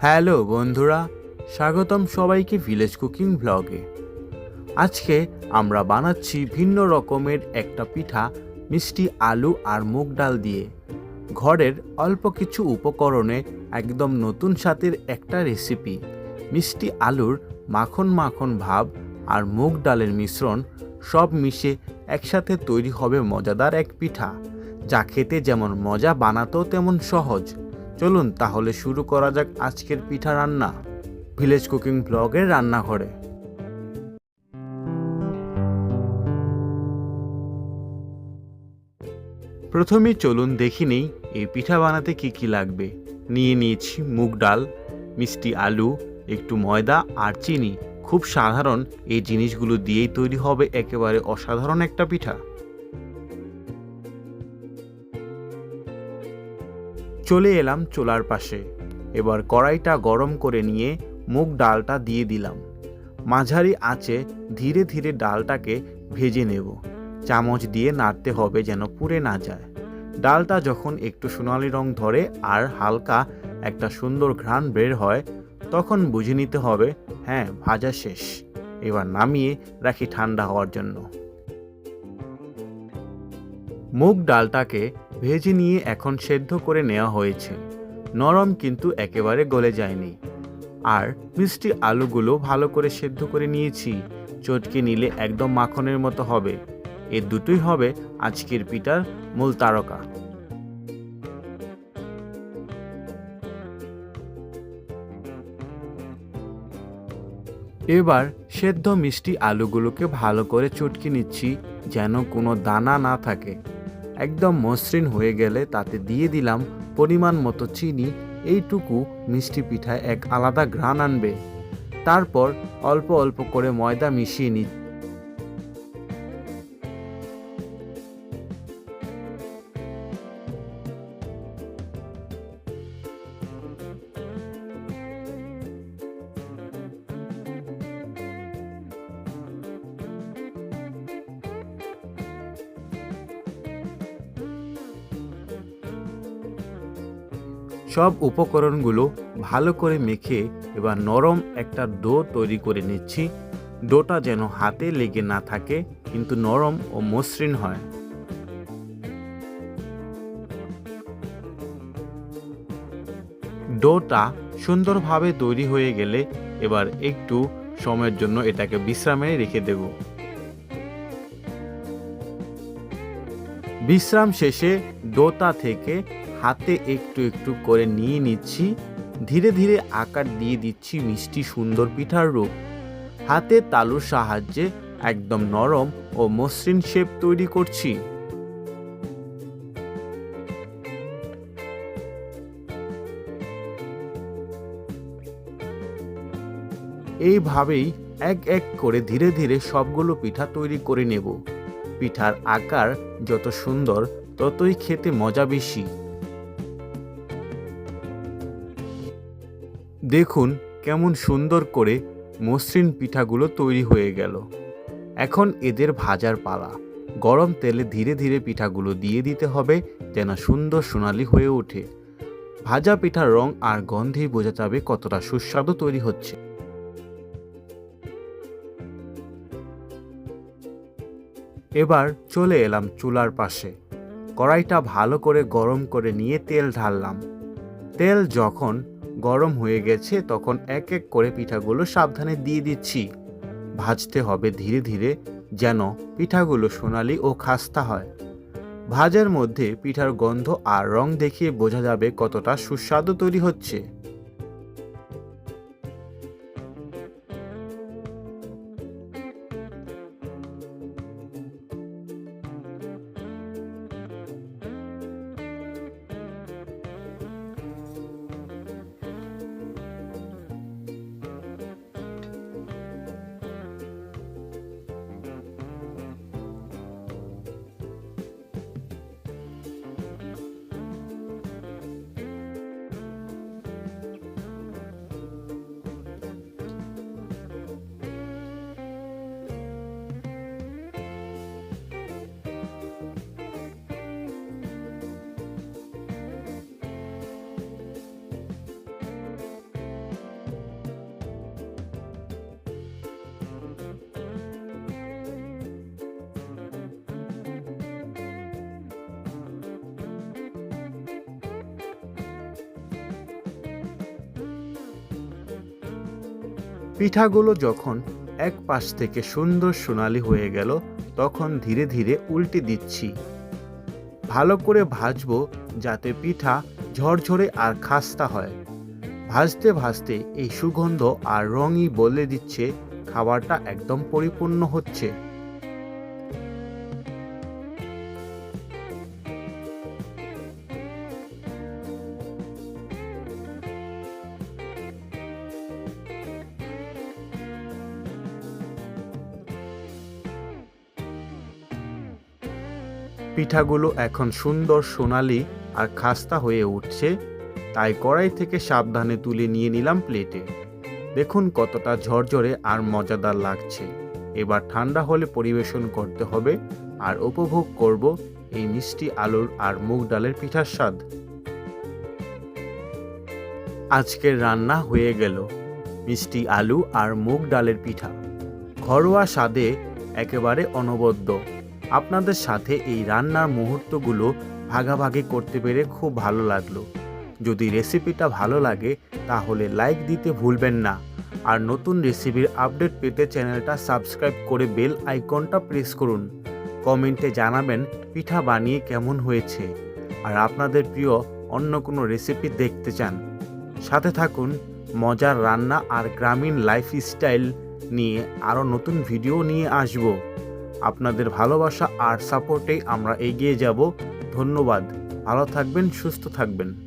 Hello বন্ধুরা, স্বাগতম সবাইকে ভিলেজ কুকিং ব্লগে আজকে আমরা বানাচ্ছি ভিন্ন রকমের একটা পিঠা, মিষ্টি আলু আর মুগ ডাল দিয়ে। ঘরের অল্প কিছু উপকরণে একদম নতুন স্বাদের একটা রেসিপি মিষ্টি আলুর মাখন মাখন ভাব আর মুগ ডালের মিশ্রণ সব মিশে একসাথে তৈরি হবে মজাদার এক পিঠা। যা খেতে যেমন মজা বানাতেও তেমন সহজ। চলুন তাহলে শুরু করা যাক আজকের পিঠা রান্না ভিলেজ কুকিং ব্লগের রান্নাঘরে। প্রথমে চলুন দেখি নেই, এই পিঠা বানাতে কি কি লাগবে। নিয়ে নিয়েছি মুগ ডাল, মিষ্টি আলু, একটু ময়দা আর চিনি। খুব সাধারণ, এই জিনিসগুলো দিয়েই তৈরি হবে একেবারে অসাধারণ একটা পিঠা। চলে এলাম চোলার পাশে। এবার কড়াইটা গরম করে নিয়ে মুগ ডালটা দিয়ে দিলাম। মাঝারি আঁচে ধীরে ধীরে ডালটাকে ভেজে নেব। চামচ দিয়ে নাড়তে হবে যেন পুড়ে না যায়। ডালটা যখন একটু সোনালি রং ধরে আর হালকা একটা সুন্দর ঘ্রাণ বের হয়, তখন বুঝে নিতে হবে হ্যাঁ ভাজা শেষ। এবার নামিয়ে রাখি ঠান্ডা হওয়ার জন্য। মুগ ডালটাকে ভেজে নিয়ে এখন সেদ্ধ করে নেওয়া হয়েছে। নরম কিন্তু একেবারে গলে যায়নি। আর মিষ্টি আলুগুলো ভালো করে সেদ্ধ করে নিয়েছি। চটকে নিলে একদম মাখনের মতো হবে। এ দুটোই হবে আজকের পিঠার মূল তারকা। এবার সেদ্ধ মিষ্টি আলুগুলোকে ভালো করে চটকে নিচ্ছি যেন কোনো দানা না থাকে। একদম মসৃণ হয়ে গেলে তাতে দিয়ে দিলাম পরিমাণ মতো চিনি, এইটুকু মিষ্টি পিঠায় এক আলাদা ঘ্রাণ আনবে। তারপর অল্প অল্প করে ময়দা মিশিয়ে নি সব উপকরণগুলো ভালো করে মেখে এবার নরম একটা ডো তৈরি করে নিচ্ছি। ডোটা যেন হাতে লেগে না থাকে, কিন্তু নরম ও মসৃণ হয়। ডোটা সুন্দরভাবে তৈরি হয়ে গেলে এবার একটু সময়ের জন্য এটাকে বিশ্রামে রেখে দেব। বিশ্রাম শেষে ডোটা থেকে হাতে একটু একটু করে নিয়ে নিচ্ছি। ধীরে ধীরে আকার দিয়ে দিচ্ছি মিষ্টি সুন্দর পিঠার রূপ। হাতে তালুর সাহায্যে একদম নরম ও মসৃণ শেপ তৈরি করছি। এইভাবেই এক এক করে ধীরে ধীরে সবগুলো পিঠা তৈরি করে নেব। পিঠার আকার যত সুন্দর, ততই খেতে মজা বেশি। দেখুন কেমন সুন্দর করে মসৃণ পিঠাগুলো তৈরি হয়ে গেল। এখন এদের ভাজার পালা। গরম তেলে ধীরে ধীরে পিঠাগুলো দিয়ে দিতে হবে যেন সুন্দর সোনালি হয়ে ওঠে। ভাজা পিঠার রং আর গন্ধেই বোঝা যাবে কতটা সুস্বাদু তৈরি হচ্ছে। এবার চলে এলাম চুলার পাশে। কড়াইটা ভালো করে গরম করে নিয়ে তেল ঢাললাম। তেল যখন গরম হয়ে গেছে, তখন এক এক করে পিঠাগুলো সাবধানে দিয়ে দিচ্ছি। ভাজতে হবে ধীরে ধীরে, যেন পিঠাগুলো সোনালি ও খাস্তা হয়। ভাজার মধ্যে পিঠার গন্ধ আর রং দেখিয়ে বোঝা যাবে কতটা সুস্বাদু তৈরি হচ্ছে। পিঠাগুলো যখন এক পাশ থেকে সুন্দর সোনালি হয়ে গেল, তখন ধীরে ধীরে উল্টে দিচ্ছি। ভালো করে ভাজবো যাতে পিঠা ঝরঝরে আর খাস্তা হয়। ভাজতে ভাজতে এই সুগন্ধ আর রঙই বলে দিচ্ছে, খাবারটা একদম পরিপূর্ণ হচ্ছে। পিঠাগুলো এখন সুন্দর সোনালি আর খাস্তা হয়ে উঠছে, তাই কড়াই থেকে সাবধানে তুলে নিয়ে নিলাম প্লেটে। দেখুন কতটা ঝরঝরে আর মজাদার লাগছে। এবার ঠান্ডা হলে পরিবেশন করতে হবে আর উপভোগ করব এই মিষ্টি আলুর আর মুগ ডালের পিঠার স্বাদ। আজকের রান্না হয়ে গেল মিষ্টি আলু আর মুগ ডালের পিঠা। ঘরোয়া স্বাদে একেবারে অনবদ্য। আপনাদের সাথে এই রান্নার মুহূর্তগুলো ভাগাভাগি করতে পেরে খুব ভালো লাগল। যদি রেসিপিটা ভালো লাগে, তাহলে লাইক দিতে ভুলবেন না। আর নতুন রেসিপির আপডেট পেতে চ্যানেলটা সাবস্ক্রাইব করে বেল আইকনটা প্রেস করুন। কমেন্টে জানাবেন পিঠা বানিয়ে কেমন হয়েছে। আর আপনাদের প্রিয় অন্য কোনো রেসিপি দেখতে চান। সাথে থাকুন, মজার রান্না আর গ্রামীণ লাইফস্টাইল নিয়ে আরও নতুন ভিডিও নিয়ে আসব। আপনাদের ভালোবাসা আর সাপোর্টে আমরা এগিয়ে যাব। ধন্যবাদ। ভালো থাকবেন সুস্থ থাকবেন।